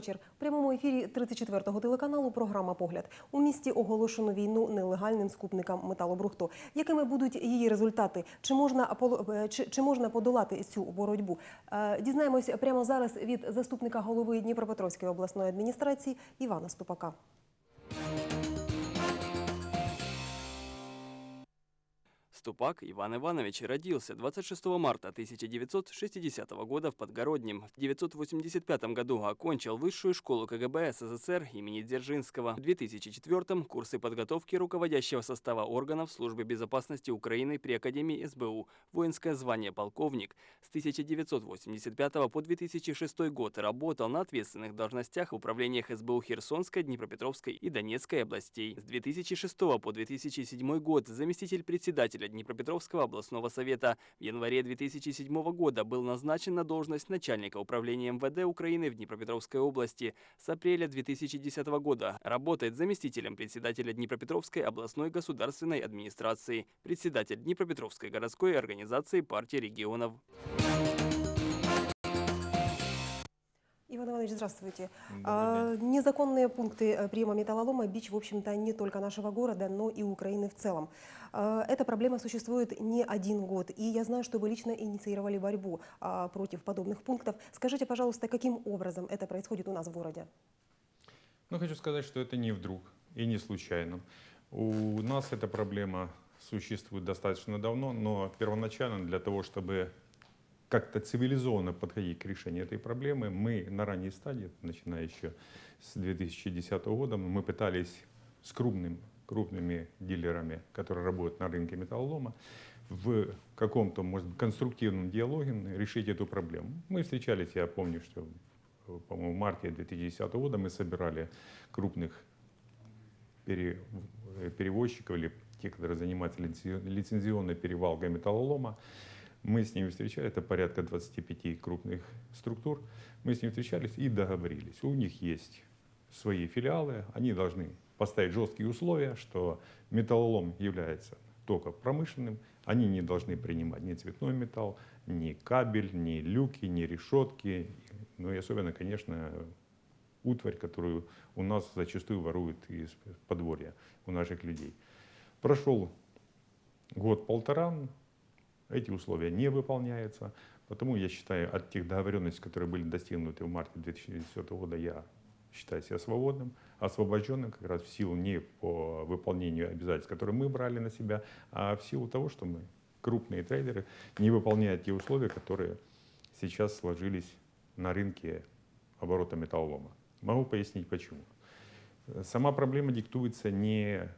вечір. В прямому ефірі 34-го телеканалу програма Погляд. У місті оголошено війну нелегальним скупникам металобрухту. Якими будуть її результати? Чи можна е, чи, чи можна подолати цю боротьбу? Е, Дізнаємось прямо зараз від заступника голови Дніпропетровської обласної адміністрації Івана Ступака. Ступак Иван Иванович родился 26 марта 1960 года в Подгороднем. В 1985 году окончил высшую школу КГБ СССР имени Дзержинского. В 2004 курсы подготовки руководящего состава органов Службы безопасности Украины при Академии СБУ. Воинское звание полковник. С 1985 по 2006 год работал на ответственных должностях в управлениях СБУ Херсонской, Днепропетровской и Донецкой областей. С 2006 по 2007 год заместитель председателя Днепропетровского областного совета. В январе 2007 года был назначен на должность начальника управления МВД Украины в Днепропетровской области. С апреля 2010 года работает заместителем председателя Днепропетровской областной государственной администрации, председатель Днепропетровской городской организации партии регионов. Иван Иванович, здравствуйте. А, Незаконные пункты э, приема металлолома – бич, в общем-то, не только нашего города, но и Украины в целом. А, Эта проблема существует не один год, и я знаю, что вы лично инициировали борьбу а, против подобных пунктов. Скажите, пожалуйста, каким образом это происходит у нас в городе? Ну, хочу сказать, что это не вдруг и не случайно. У нас эта проблема существует достаточно давно, но первоначально для того, чтобы как-то цивилизованно подходить к решению этой проблемы, мы на ранней стадии, начиная еще с 2010 года, мы пытались с крупным, крупными дилерами, которые работают на рынке металлолома, в каком-то, может быть, конструктивном диалоге решить эту проблему. Мы встречались, я помню, что, по-моему, в марте 2010 года мы собирали крупных пере- перевозчиков или те, которые занимаются лицензи- лицензионной перевалкой металлолома. Мы с ними встречались, это порядка 25 крупных структур. Мы с ними встречались и договорились. У них есть свои филиалы, они должны поставить жесткие условия, что металлолом является только промышленным, они не должны принимать ни цветной металл, ни кабель, ни люки, ни решетки, ну и особенно, конечно, утварь, которую у нас зачастую воруют из подворья у наших людей. Прошел год-полтора, эти условия не выполняются, потому я считаю, от тех договоренностей, которые были достигнуты в марте 2010 года, я считаю себя свободным, освобожденным как раз в силу не по выполнению обязательств, которые мы брали на себя, а в силу того, что мы, крупные трейдеры, не выполняют те условия, которые сейчас сложились на рынке оборота металлолома. Могу пояснить почему. Сама проблема диктуется не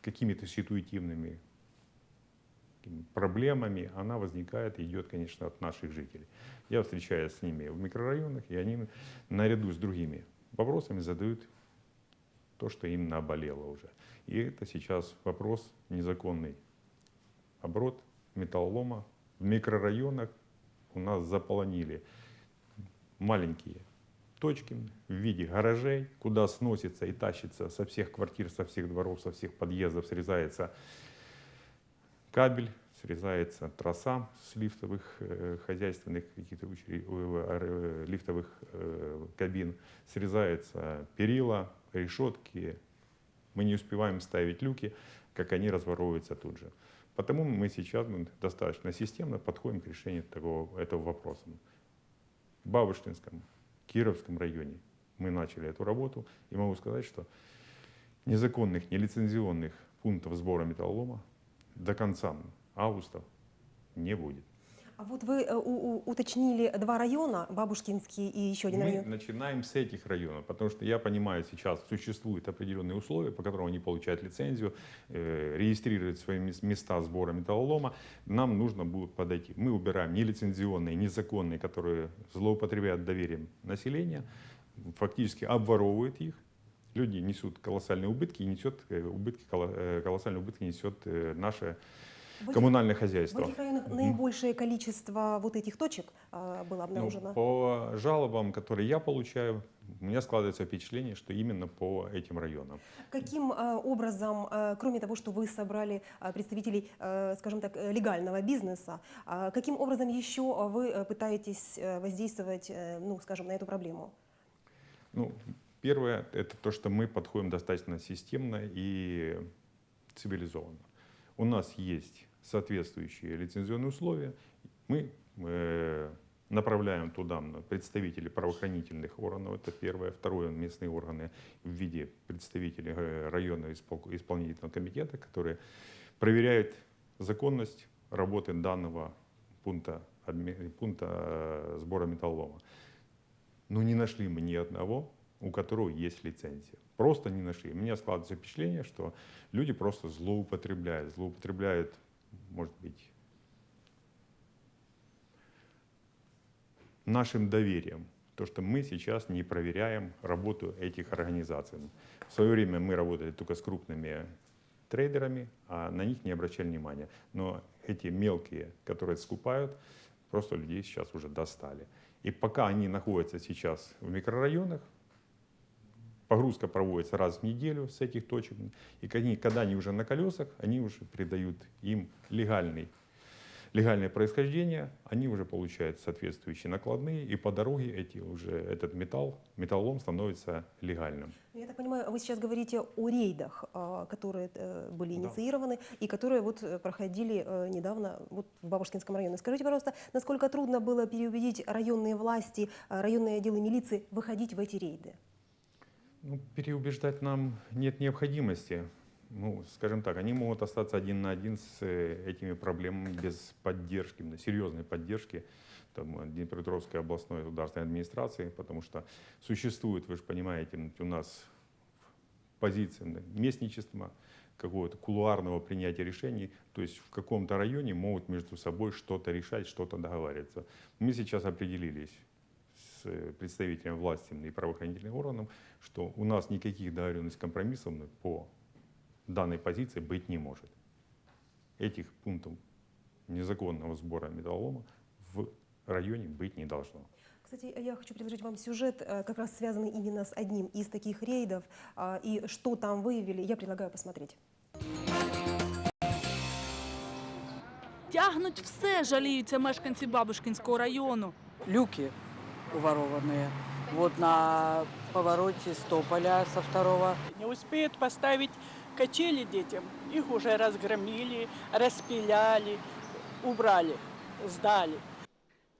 какими-то ситуативными проблемами, она возникает и идет, конечно, от наших жителей. Я встречаюсь с ними в микрорайонах, и они наряду с другими вопросами задают то, что им наболело уже. И это сейчас вопрос незаконный оборот металлолома. В микрорайонах у нас заполонили маленькие точки в виде гаражей, куда сносится и тащится со всех квартир, со всех дворов, со всех подъездов, срезается кабель, срезается троса с лифтовых э, хозяйственных каких-то э, э, лифтовых э, кабин, срезается перила, решетки. Мы не успеваем ставить люки, как они разворовываются тут же. Потому мы сейчас ну, достаточно системно подходим к решению такого, этого вопроса. В Бабушкинском, Кировском районе мы начали эту работу, и могу сказать, что незаконных, нелицензионных пунктов сбора металлолома до конца августа не будет. А вот вы э, уточнили два района, Бабушкинский и еще один Мы район. начинаем с этих районов, потому что я понимаю, сейчас существуют определенные условия, по которым они получают лицензию, э, регистрируют свои мес- места сбора металлолома. Нам нужно будет подойти. Мы убираем нелицензионные, незаконные, которые злоупотребляют доверием населения, фактически обворовывают их. Люди несут колоссальные убытки, и несет э, убытки, э, колоссальные убытки несет э, наше В коммунальное В хозяйство. этих районах наибольшее количество вот этих точек э, было Ну, обнаружено? по жалобам, которые я получаю, у меня складывается впечатление, что именно по этим районам. Каким э, образом, э, кроме того, что вы собрали э, представителей, э, скажем так, легального бизнеса, э, каким образом еще вы пытаетесь воздействовать, э, ну, скажем, на эту проблему? Ну, первое – это то, что мы подходим достаточно системно и цивилизованно. У нас есть соответствующие лицензионные условия. Мы э, направляем туда представителей правоохранительных органов, это первое. Второе – местные органы в виде представителей э, районного испол- исполнительного комитета, которые проверяют законность работы данного пункта, пункта э, сбора металлолома. Но не нашли мы ни одного, у которого есть лицензия. Просто не нашли. У меня складывается впечатление, что люди просто злоупотребляют. Злоупотребляют, может быть, нашим доверием. То, что мы сейчас не проверяем работу этих организаций. В свое время мы работали только с крупными трейдерами, а на них не обращали внимания. Но эти мелкие, которые скупают, просто людей сейчас уже достали. И пока они находятся сейчас в микрорайонах, погрузка проводится раз в неделю с этих точек, и когда они, уже на колесах, они уже придают им легальный, легальное происхождение, они уже получают соответствующие накладные, и по дороге эти уже, этот металл, металлолом становится легальным. Я так понимаю, вы сейчас говорите о рейдах, а, которые э, были Да. инициированы и которые вот э, проходили э, недавно вот в Бабушкинском районе. Скажите, пожалуйста, насколько трудно было переубедить районные власти, районные отделы милиции выходить в эти рейды? Ну, переубеждать нам нет необходимости. Ну, скажем так, они могут остаться один на один с э, этими проблемами без поддержки, серьезной поддержки там, Днепропетровской областной государственной администрации, потому что существует, вы же понимаете, у нас позиция местничества, какого-то кулуарного принятия решений, то есть в каком-то районе могут между собой что-то решать, что-то договариваться. Мы сейчас определились с э, представителями власти и правоохранительных органов, что у нас никаких договоренностей компромиссов по данной позиции быть не может. Этих пунктов незаконного сбора металлолома в районе быть не должно. Кстати, я хочу предложить вам сюжет, э, как раз связанный именно с одним из таких рейдов. а, И что там выявили, я предлагаю посмотреть. Тягнуть все, жаліються мешканці Бабушкінського району. люки уворованные. Вот на повороте Стополя со второго. Не успеют поставить качели детям, их уже разгромили, распиляли, убрали, сдали.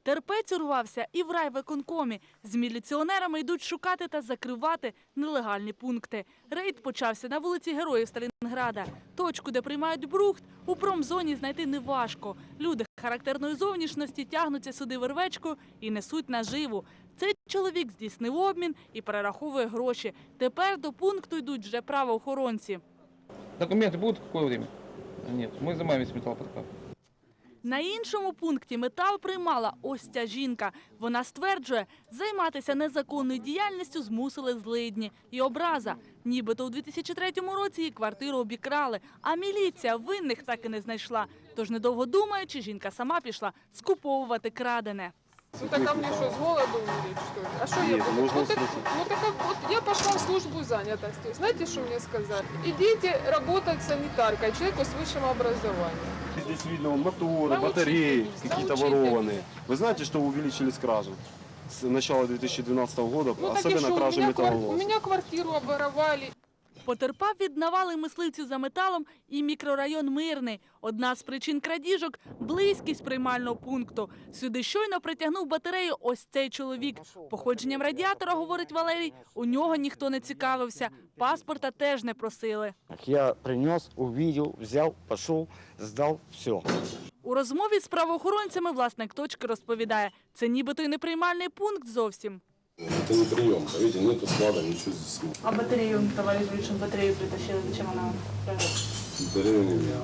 Терпець урвався і в райвиконкомі. З міліціонерами йдуть шукати та закривати нелегальні пункти. Рейд почався на вулиці Героїв Сталінграда. Точку, де приймають брухт, у промзоні знайти неважко. Люди характерної зовнішності тягнуться сюди вервечкою і несуть наживу. Цей чоловік здійснив обмін і перераховує гроші. Тепер до пункту йдуть вже правоохоронці. Документы будут в какое время? Нет, мы занимаемся металлопрокатом. На іншому пункті метал приймала ось ця жінка. Вона стверджує, займатися незаконною діяльністю змусили злидні і образа. Нібито у 2003 році її квартиру обікрали, а міліція винних так і не знайшла. Тож, недовго думаючи, жінка сама пішла скуповувати крадене. Ну так а мне что, с голоду умереть, что ли? А что я буду? Ну так, ну так как вот я пошла в службу занятости. Знаете, что мне сказали? Идите работать санитаркой, человеку с высшим образованием. Здесь видно вон, моторы, Научите батареи их, какие-то научите ворованные. Вы знаете, что увеличились кражи? С начала 2012 года, Ну так и особенно что, у кражи меня, квар- у металлолома. меня квартиру оборовали. Потерпав від навали мисливців за металом і мікрорайон Мирний. Одна з причин крадіжок – близькість приймального пункту. Сюди щойно притягнув батарею ось цей чоловік. Походженням радіатора, говорить Валерій, у нього ніхто не цікавився. Паспорта теж не просили. Я принес, увидел, взял, пошел, сдал, все. У розмові з правоохоронцями власник точки розповідає, це нібито й не приймальний пункт зовсім. Это не прием. Видите, нету склада, ничего здесь нет. А батарею, товариш Гришин, батарею притащили, зачем вона? Батарею не видно.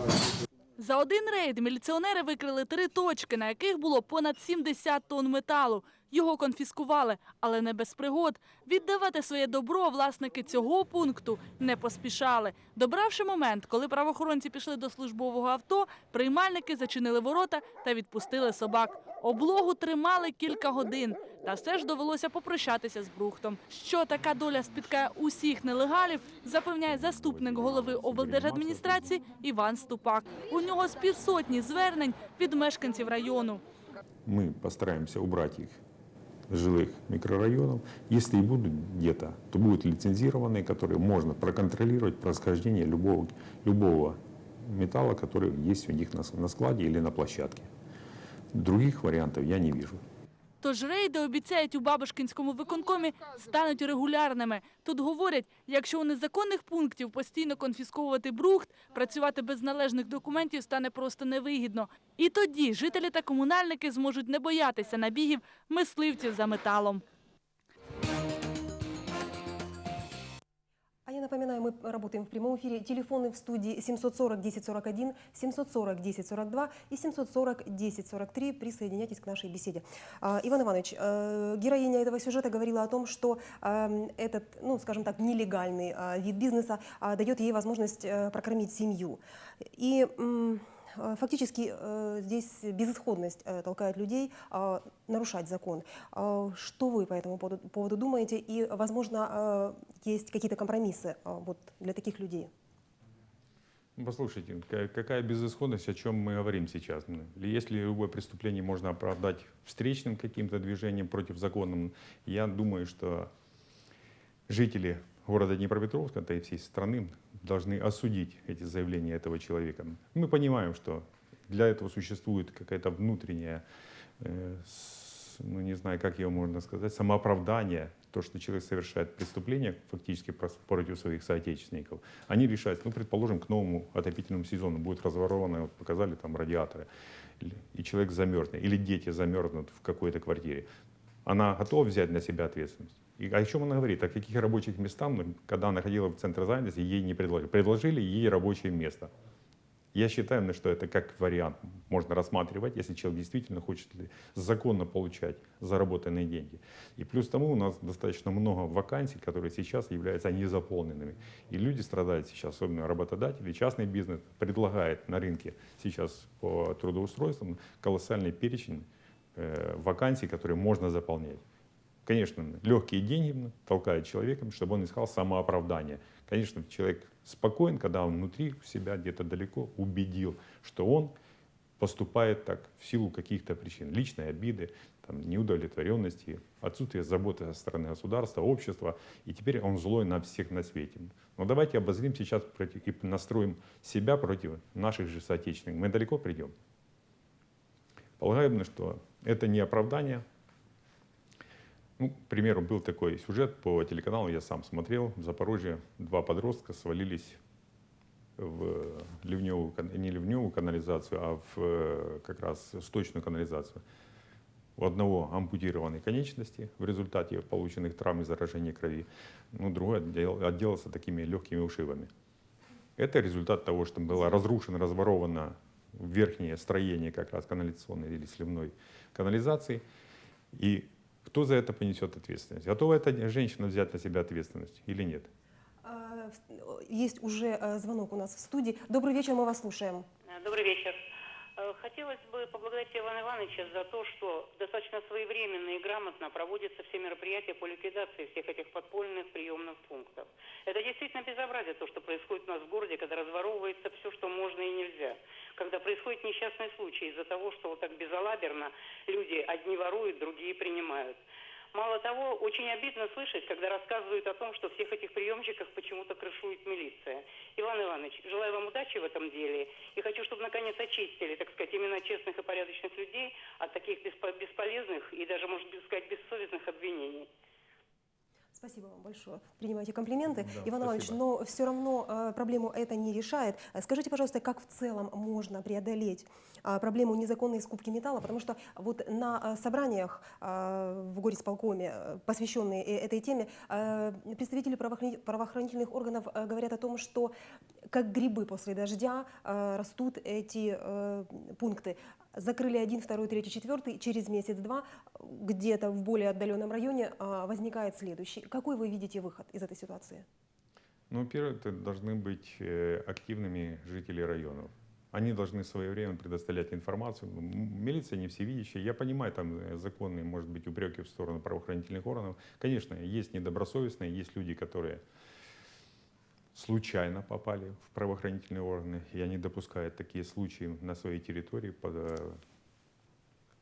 За один рейд міліціонери викрили три точки, на яких було понад 70 тонн металу. Його конфіскували, але не без пригод. Віддавати своє добро власники цього пункту не поспішали. Добравши момент, коли правоохоронці пішли до службового авто, приймальники зачинили ворота та відпустили собак. Облогу тримали кілька годин. Та все ж довелося попрощатися з Брухтом. Що така доля спіткає усіх нелегалів, запевняє заступник голови облдержадміністрації Іван Ступак. У нього з півсотні звернень від мешканців району. Мы постараемся убрать их жилых микрорайонов. Если и будут где-то, то будут лицензированные, которые можно проконтролировать происхождение любого, любого металла, который есть у них на, с- на складе или на площадке. Других вариантов я не вижу. Тож рейди обіцяють у Бабушкінському виконкомі стануть регулярними. Тут говорять, якщо у незаконних пунктів постійно конфісковувати брухт, працювати без належних документів стане просто невигідно. І тоді жителі та комунальники зможуть не боятися набігів мисливців за металом. Напоминаю, мы работаем в прямом эфире. Телефоны в студии 740 1041, 740 1042 и 740 1043. Присоединяйтесь к нашей беседе. А, Иван Иванович, э, героиня этого сюжета говорила о том, что эм, этот, ну, скажем так, нелегальный а, вид бизнеса а, дает ей возможность э, прокормить семью. И э, фактически э, здесь безысходность э, толкает людей а, нарушать закон. А, Что вы по этому поводу- думаете? И, возможно, э, есть какие-то компромиссы вот, для таких людей? Послушайте, ка- какая безысходность, о чем мы говорим сейчас? Если любое преступление можно оправдать встречным каким-то движением против законным, я думаю, что жители города Днепропетровска, да и всей страны, должны осудить эти заявления этого человека. Мы понимаем, что для этого существует какая-то внутренняя, э, с- ну не знаю, как его можно сказать, самооправдание, то, что человек совершает преступление фактически против своих соотечественников. Они решают, ну, предположим, к новому отопительному сезону будет разворовано, вот показали там радиаторы, и человек замерзнет, или дети замерзнут в какой-то квартире. Она готова взять на себя ответственность? И о чем она говорит? О каких рабочих местах, ну, когда она ходила в центр занятости, ей не предложили. Предложили ей рабочее место. Я считаю, ну, что это как вариант можно рассматривать, если человек действительно хочет законно получать заработанные деньги. И плюс тому у нас достаточно много вакансий, которые сейчас являются незаполненными. И люди страдают сейчас, особенно работодатели, частный бизнес предлагает на рынке сейчас по трудоустройствам колоссальный перечень э, вакансий, которые можно заполнять. Конечно, легкие деньги толкают человека, чтобы он искал самооправдание. Конечно, человек спокоен, когда он внутри себя, где-то далеко, убедил, что он поступает так в силу каких-то причин. Личной обиды, там, неудовлетворенности, отсутствие заботы со стороны государства, общества. И теперь он злой на всех на свете. Но давайте обозрим сейчас против, и настроим себя против наших же соотечественников. Мы далеко придем. Полагаю, что это не оправдание, ну, к примеру, был такой сюжет по телеканалу, я сам смотрел. В Запорожье два подростка свалились в ливневую, не ливневую канализацию, а в э, как раз сточную канализацию. У одного ампутированы конечности в результате полученных травм и заражения крови, ну, другой отдел- отделался такими легкими ушибами. Это результат того, что было разрушено, разворовано верхнее строение как раз канализационной или сливной канализации. И кто за это понесет ответственность? Готова эта женщина взять на себя ответственность или нет? А, Есть уже э, звонок у нас в студии. Добрый вечер, мы вас слушаем. Добрый вечер. Хотелось бы поблагодарить Ивана Ивановича за то, что достаточно своевременно и грамотно проводятся все мероприятия по ликвидации всех этих подпольных приемных пунктов. Это действительно безобразие, то, что происходит у нас в городе, когда разворовывается все, что можно и нельзя. Когда происходит несчастный случай из-за того, что вот так безалаберно люди одни воруют, другие принимают. Мало того, очень обидно слышать, когда рассказывают о том, что всех этих приемщиков почему-то крышует милиция. Иван Иванович, желаю вам удачи в этом деле и хочу, чтобы наконец очистили, так сказать, именно честных и порядочных людей от таких беспо- бесполезных и даже, может быть, сказать, бессовестных обвинений. Спасибо вам большое. Принимайте комплименты. Да, Иван Иванович, спасибо. но все равно э, проблему это не решает. Скажите, пожалуйста, как в целом можно преодолеть а, проблему незаконной скупки металла? Потому что вот на э, собраниях э, в горисполкоме, э, посвященные этой теме, представители правоохрани- правоохранительных органов говорят о том, что как грибы после дождя растут эти пункты. Закрыли один, второй, третий, четвертый. Через месяц-два где-то в более отдаленном районе а, возникает следующий. Какой вы видите выход из этой ситуации? Ну, первое, это должны быть э, активными жители районов. Они должны своевременно предоставлять информацию. Милиция не всевидящая. Я понимаю, там э, законные, может быть, упреки в сторону правоохранительных органов. Конечно, есть недобросовестные, есть люди, которые случайно попали в правоохранительные органы, и они допускают такие случаи на своей территории, э,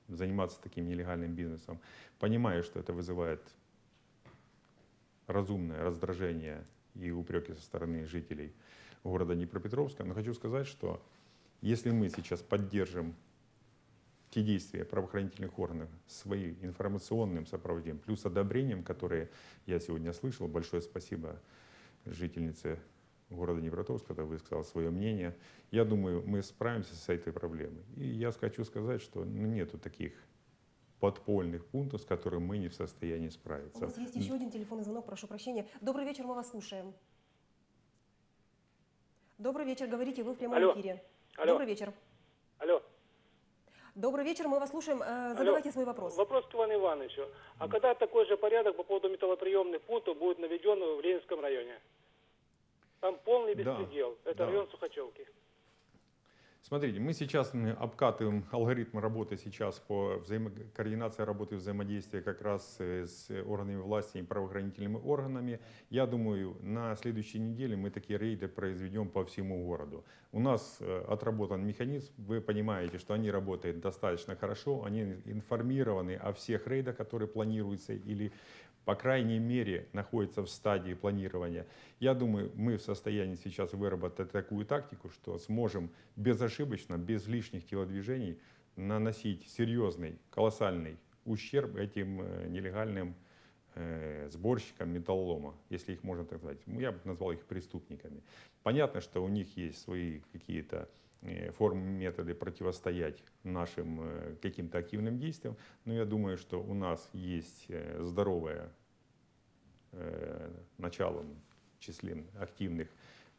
заниматься таким нелегальным бизнесом, понимая, что это вызывает разумное раздражение и упреки со стороны жителей города Днепропетровска. Но хочу сказать, что если мы сейчас поддержим те действия правоохранительных органов своим информационным сопровождением, плюс одобрением, которые я сегодня слышал, большое спасибо жительнице города Днепропетровска, когда высказала свое мнение. Я думаю, мы справимся с этой проблемой. И я хочу сказать, что ну, нету таких подпольных пунктов, с которыми мы не в состоянии У справиться. нас есть еще один телефонный звонок, прошу прощения. Добрый вечер, мы вас слушаем. Добрый вечер, говорите, вы в прямом Алло. эфире. Алло. Добрый вечер. Алло. Добрый вечер, мы вас слушаем. Э, Задавайте свой вопрос. Вопрос к Ивану Ивановичу. А когда такой же порядок по поводу металлоприемных пунктов будет наведен в Ленинском районе? Там полный Да, беспредел. Это да. район Сухачевки. Смотрите, мы сейчас обкатываем алгоритмы работы сейчас по взаимо- координации работы взаимодействия как раз э, с органами власти и правоохранительными органами. Я думаю, на следующей неделе мы такие рейды произведем по всему городу. У нас э, отработан механизм, вы понимаете, что они работают достаточно хорошо, они информированы о всех рейдах, которые планируются или по крайней мере, находится в стадии планирования. Я думаю, мы в состоянии сейчас выработать такую тактику, что сможем безошибочно, без лишних телодвижений наносить серьезный, колоссальный ущерб этим э, нелегальным э, сборщикам металлолома, если их можно так назвать. Я бы назвал их преступниками. Понятно, что у них есть свои какие-то формы, методы противостоять нашим э, каким-то активным действиям, но я думаю, что у нас есть э, здоровое э, начало числе активных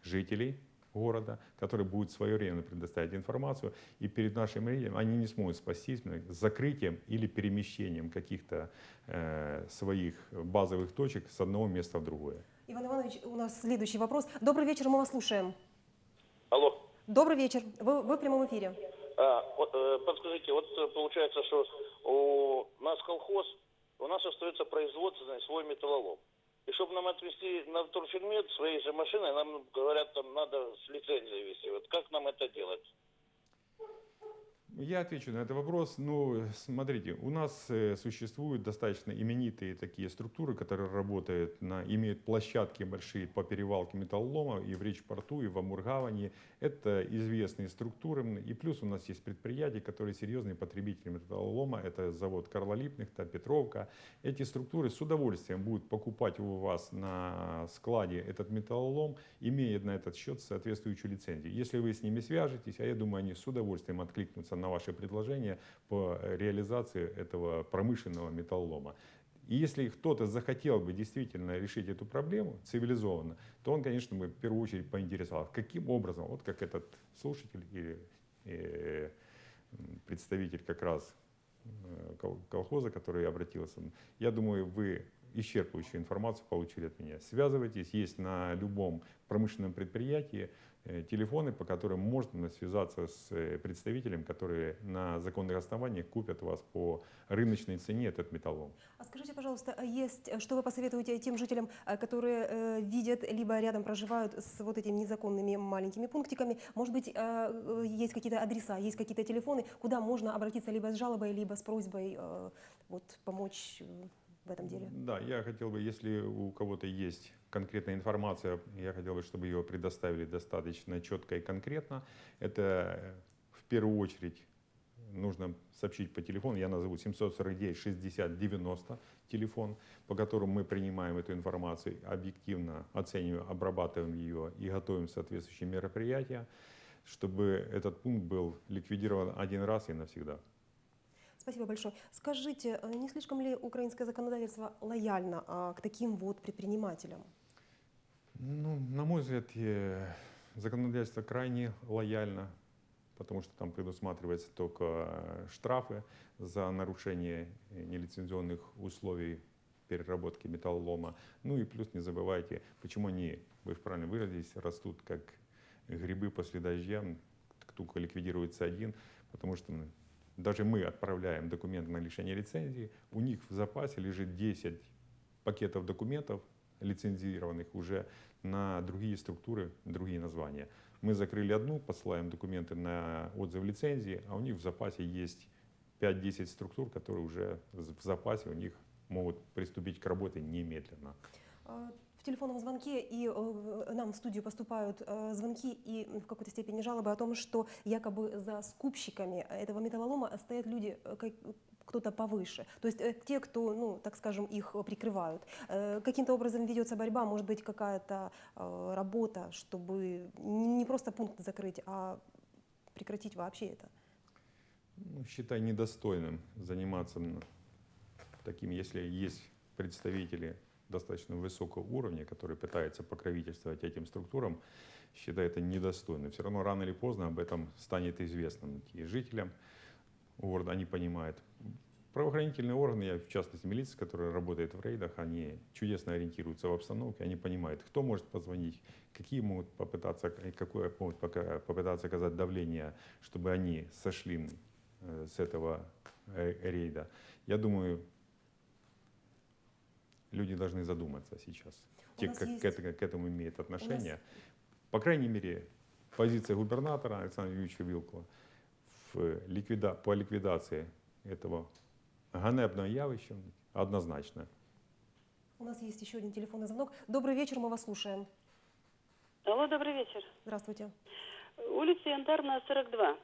жителей города, которые будут своевременно предоставить информацию, и перед нашим рейдом они не смогут спастись с закрытием или перемещением каких-то э, своих базовых точек с одного места в другое. Иван Иванович, у нас следующий вопрос. Добрый вечер, мы вас слушаем. Алло. Добрый вечер, вы, вы в прямом эфире. А, э, подскажите, вот э, получается, что у нас колхоз, у нас остается производственный свой металлолом. И чтобы нам отвезти на вторфильмет своей же машиной, нам говорят, там надо с лицензией вести. Вот как нам это делать? Я отвечу на этот вопрос. Ну, смотрите, у нас э, существуют достаточно именитые такие структуры, которые работают, на, имеют площадки большие по перевалке металлолома и в Речпорту, и в Амургаване. Это известные структуры. И плюс у нас есть предприятия, которые серьезные потребители металлолома. Это завод Карла Липнихта, Петровка. Эти структуры с удовольствием будут покупать у вас на складе этот металлолом, имея на этот счет соответствующую лицензию. Если вы с ними свяжетесь, а я думаю, они с удовольствием откликнутся на ваше предложение по реализации этого промышленного металлолома. И если кто-то захотел бы действительно решить эту проблему цивилизованно, то он, конечно, бы в первую очередь поинтересовался, каким образом, вот как этот слушатель или э, представитель как раз э, кол- колхоза, который обратился, я думаю, вы исчерпывающую информацию получили от меня. Связывайтесь, есть на любом промышленном предприятии телефоны, по которым можно связаться с э, представителем, которые на законных основаниях купят вас по рыночной цене этот металлолом. А скажите, пожалуйста, а есть, э, что вы посоветуете тем жителям, э, которые э, видят либо рядом проживают с вот этими незаконными маленькими пунктиками? Может быть, э, э, есть какие-то адреса, есть какие-то телефоны, куда можно обратиться либо с жалобой, либо с просьбой э, вот, помочь э, в этом деле? Да, я хотел бы, если у кого-то есть конкретная информация, я хотел бы, чтобы ее предоставили достаточно четко и конкретно. Это э, в первую очередь нужно сообщить по телефону, я назову 749 60 90 телефон, по которому мы принимаем эту информацию, объективно оцениваем, обрабатываем ее и готовим соответствующие мероприятия, чтобы этот пункт был ликвидирован один раз и навсегда. Спасибо большое. Скажите, э, не слишком ли украинское законодательство лояльно а, к таким вот предпринимателям? Ну, на мой взгляд, законодательство крайне лояльно, потому что там предусматривается только э, штрафы за нарушение э, нелицензионных условий переработки металлолома. Ну и плюс не забывайте, почему они, вы правильно выразились, растут как грибы после дождя, только ликвидируется один, потому что даже мы отправляем документы на лишение лицензии, у них в запасе лежит 10 пакетов документов, лицензированных уже на другие структуры, другие названия. Мы закрыли одну, посылаем документы на отзыв лицензии, а у них в запасе есть 5-10 структур, которые уже в запасе, у них могут приступить к работе немедленно. А, В телефонном звонке и э, нам в студию поступают э, звонки и в какой-то степени жалобы о том, что якобы за скупщиками этого металлолома стоят люди, э, кто-то повыше. То есть э, те, кто, ну, так скажем, их прикрывают. Э, Каким-то образом ведется борьба, может быть, какая-то э, работа, чтобы не просто пункт закрыть, а прекратить вообще это. Ну, считай недостойным заниматься таким, если есть представители достаточно высокого уровня, которые пытаются покровительствовать этим структурам, считай это недостойным. Все равно рано или поздно об этом станет известным и жителям города, они понимают. Правоохранительные органы, я, в частности милиция, которая работает в рейдах, они чудесно ориентируются в обстановке, они понимают, кто может позвонить, какие могут попытаться, какое могут попытаться оказать давление, чтобы они сошли э, с этого э, рейда. Я думаю, люди должны задуматься сейчас, У те, нас как есть- к, это- к этому имеют отношение. По крайней мере, позиция губернатора Александра Юрьевича Вилкова в ликвида- по ликвидации этого ганебного явища однозначно. У нас есть еще один телефонный звонок. Добрый вечер, мы вас слушаем. Алло, добрый вечер. Здравствуйте. Улица Янтарная, 42.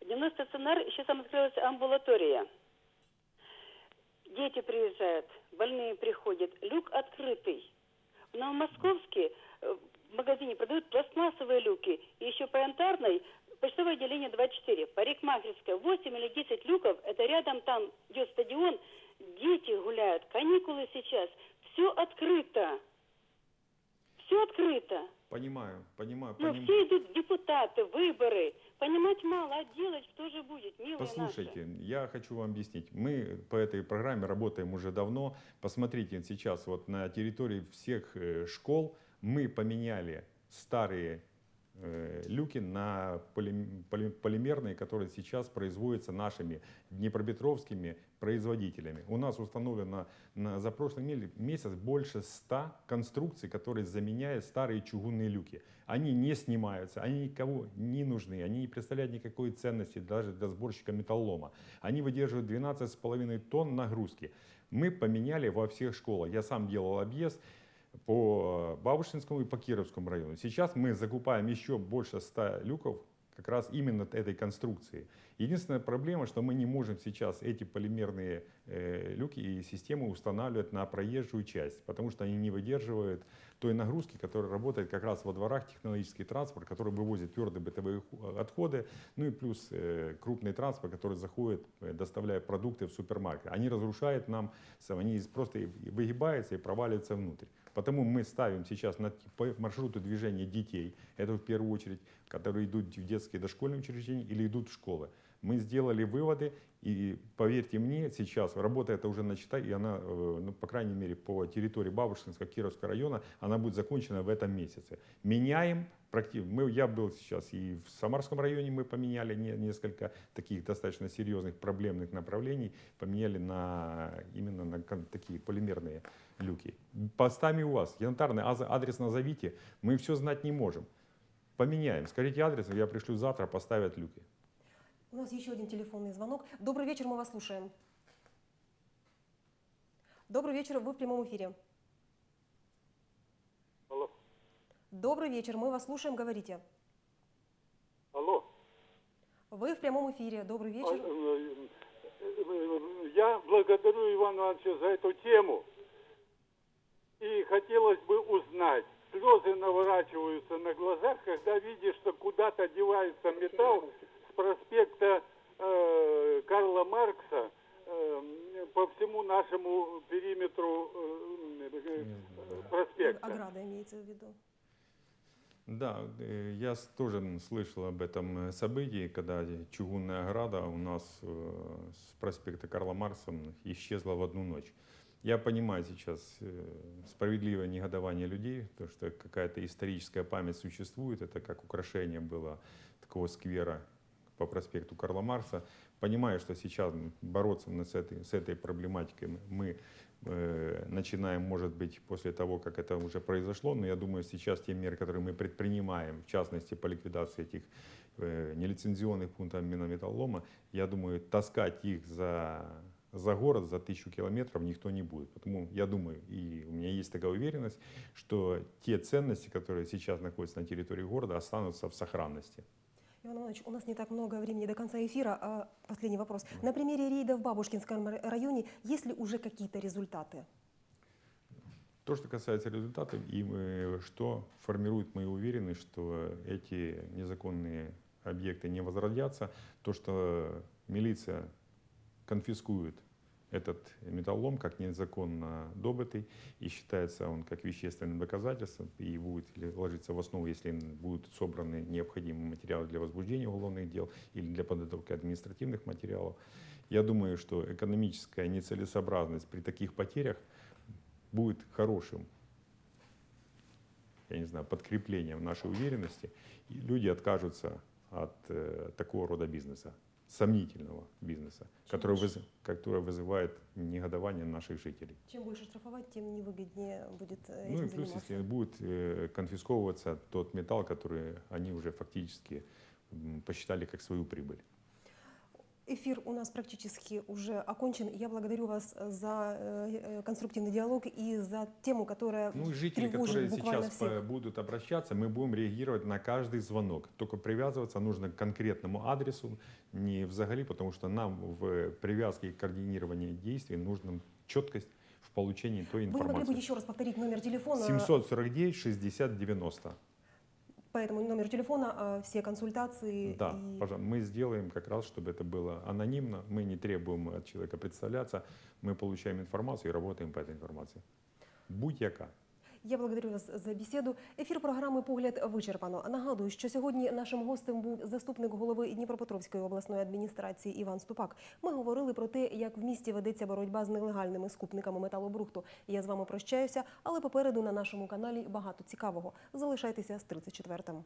Дневной стационар, сейчас там открылась амбулатория. Дети приезжают, больные приходят. Люк открытый. В Новомосковске э, в магазине продают пластмассовые люки. И еще по Янтарной почтовое отделение 24. Парикмахерская 8 или 10 люков. Это рядом там идет стадион. Дети гуляют. Каникулы сейчас. Все открыто. Все открыто. Понимаю, понимаю, поним- все идут депутаты, выборы. Понимать мало, а делать что же будет, милые Послушайте, наши? я хочу вам объяснить. Мы по этой программе работаем уже давно. Посмотрите сейчас вот на территории всех э, школ мы поменяли старые люки на полим- полим- полимерные, которые сейчас производятся нашими днепропетровскими производителями. У нас установлено на, за прошлый ме- месяц больше 100 конструкций, которые заменяют старые чугунные люки. Они не снимаются, они никому не нужны, они не представляют никакой ценности даже для сборщика металлолома. Они выдерживают 12,5 тонн нагрузки. Мы поменяли во всех школах. Я сам делал объезд по Бабушкинскому и по Кировскому району. Сейчас мы закупаем еще больше 100 люков как раз именно этой конструкции. Единственная проблема, что мы не можем сейчас эти полимерные э, люки и системы устанавливать на проезжую часть, потому что они не выдерживают той нагрузки, которая работает как раз во дворах технологический транспорт, который вывозит твердые бытовые ху- отходы, ну и плюс э, крупный транспорт, который заходит, э, доставляя продукты в супермаркет. Они разрушают нам, они просто выгибаются и проваливаются внутрь. Потому мы ставим сейчас на по движения детей, это в первую очередь, которые идут в детские дошкольные учреждения или идут в школы. Мы сделали выводы, и поверьте мне, сейчас работа эта уже начата, и она, э, ну, по крайней мере, по территории Бабушкинского, Кировского района, она будет закончена в этом месяце. Меняем, мы, я был сейчас и в Самарском районе, мы поменяли не- несколько таких достаточно серьезных проблемных направлений, поменяли на именно на такие полимерные люки. Постами у вас, янтарный адрес назовите, мы все знать не можем. Поменяем. Скажите адрес, я пришлю завтра, поставят люки. У нас еще один телефонный звонок. Добрый вечер, мы вас слушаем. Добрый вечер, вы в прямом эфире. Алло. Добрый вечер, мы вас слушаем, говорите. Алло. Вы в прямом эфире. Добрый А, вечер. э, э, Я благодарю Ивана Ивановича за эту тему. И хотелось бы узнать, слезы наворачиваются на глазах, когда видишь, что куда-то девается металл проспекта э, Карла Маркса э, по всему нашему периметру э, э, проспекта. Ограда имеется в виду. Да, э, я тоже слышал об этом э, событии, когда чугунная ограда у нас с проспекта Карла Маркса исчезла в одну ночь. Я понимаю сейчас справедливое негодование людей, то что какая-то историческая память существует, это как украшение было такого сквера по проспекту Карла Маркса. Понимаю, что сейчас бороться с этой, с этой проблематикой мы э, начинаем, может быть, после того, как это уже произошло, но я думаю, сейчас те меры, которые мы предпринимаем, в частности, по ликвидации этих э, нелицензионных пунктов минометаллолома, я думаю, таскать их за, за город, за тысячу километров никто не будет. Потому я думаю, и у меня есть такая уверенность, что те ценности, которые сейчас находятся на территории города, останутся в сохранности. Иван Иванович, у нас не так много времени до конца эфира. А Последний вопрос. На примере рейда в Бабушкинском районе есть ли уже какие-то результаты? То, что касается результатов, и что формирует мою уверенность, что эти незаконные объекты не возродятся, то, что милиция конфискует этот металлолом как незаконно добытый, и считается он как вещественным доказательством, и будет ложиться в основу, если будут собраны необходимые материалы для возбуждения уголовных дел или для подготовки административных материалов. Я думаю, что экономическая нецелесообразность при таких потерях будет хорошим, я не знаю, подкреплением нашей уверенности, и люди откажутся от э, такого рода бизнеса, сомнительного бизнеса, который, выз- который вызывает негодование наших жителей. Чем больше штрафовать, тем невыгоднее будет э, Ну и плюс, заниматься. если будет э, конфисковываться тот металл, который они уже фактически м, посчитали как свою прибыль. Эфир у нас практически уже окончен. Я благодарю вас за э, э, конструктивный диалог и за тему, которая Ну и жители, которые сейчас всех. э, будут обращаться, мы будем реагировать на каждый звонок. Только привязываться нужно к конкретному адресу, не взагалі, потому что нам в привязке и координировании действий нужна четкость в получении той Вы не могли бы информации. еще раз повторить номер телефона? 749 60 90. По этому номеру телефона э, все консультации. Да, и- пожалуйста, мы сделаем как раз, чтобы это было анонимно. Мы не требуем от человека представляться. Мы получаем информацию и работаем по этой информации. Будь-яка. Я благодарю вас за бесіду. Ефір програми Погляд вичерпано. Нагадую, що сьогодні нашим гостем був заступник голови Дніпропетровської обласної адміністрації Іван Ступак. Ми говорили про те, як в місті ведеться боротьба з нелегальними скупниками металобрухту. Я з вами прощаюся, але попереду на нашому каналі багато цікавого. Залишайтеся з 34-м.